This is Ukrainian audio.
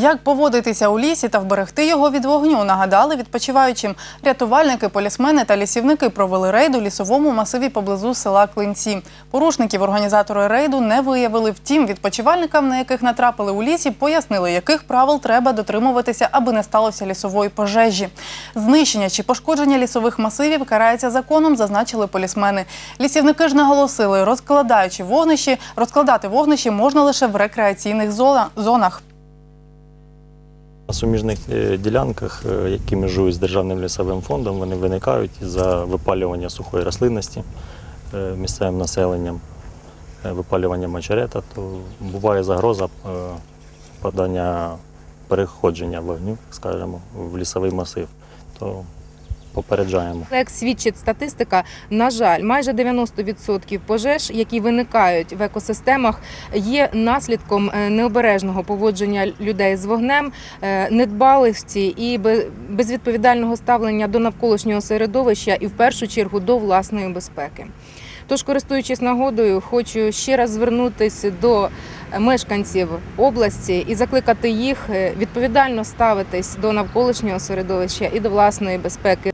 Як поводитися у лісі та вберегти його від вогню, нагадали відпочиваючим. Рятувальники, полісмени та лісівники провели рейд у лісовому масиві поблизу села Клинці. Порушників організатори рейду не виявили. Втім, відпочивальникам, на яких натрапили у лісі, пояснили, яких правил треба дотримуватися, аби не сталося лісової пожежі. Знищення чи пошкодження лісових масивів карається законом, зазначили полісмени. Лісівники ж наголосили, розкладаючи вогнищі, розкладати вогнищі можна лише в рекреаційних зонах. На суміжних е, ділянках, е, які межують з державним лісовим фондом, вони виникають за випалювання сухої рослинності е, місцевим населенням, випалювання мачерета, то буває загроза подання переходження вогню, скажімо, в лісовий масив. То попереджаємо. Як свідчить статистика, на жаль, майже 90% пожеж, які виникають в екосистемах, є наслідком е, необережного поводження людей з вогнем, е, недбалості і безвідповідального ставлення до навколишнього середовища і в першу чергу до власної безпеки. Тож, користуючись нагодою, хочу ще раз звернутися до мешканців області і закликати їх е, відповідально ставитись до навколишнього середовища і до власної безпеки.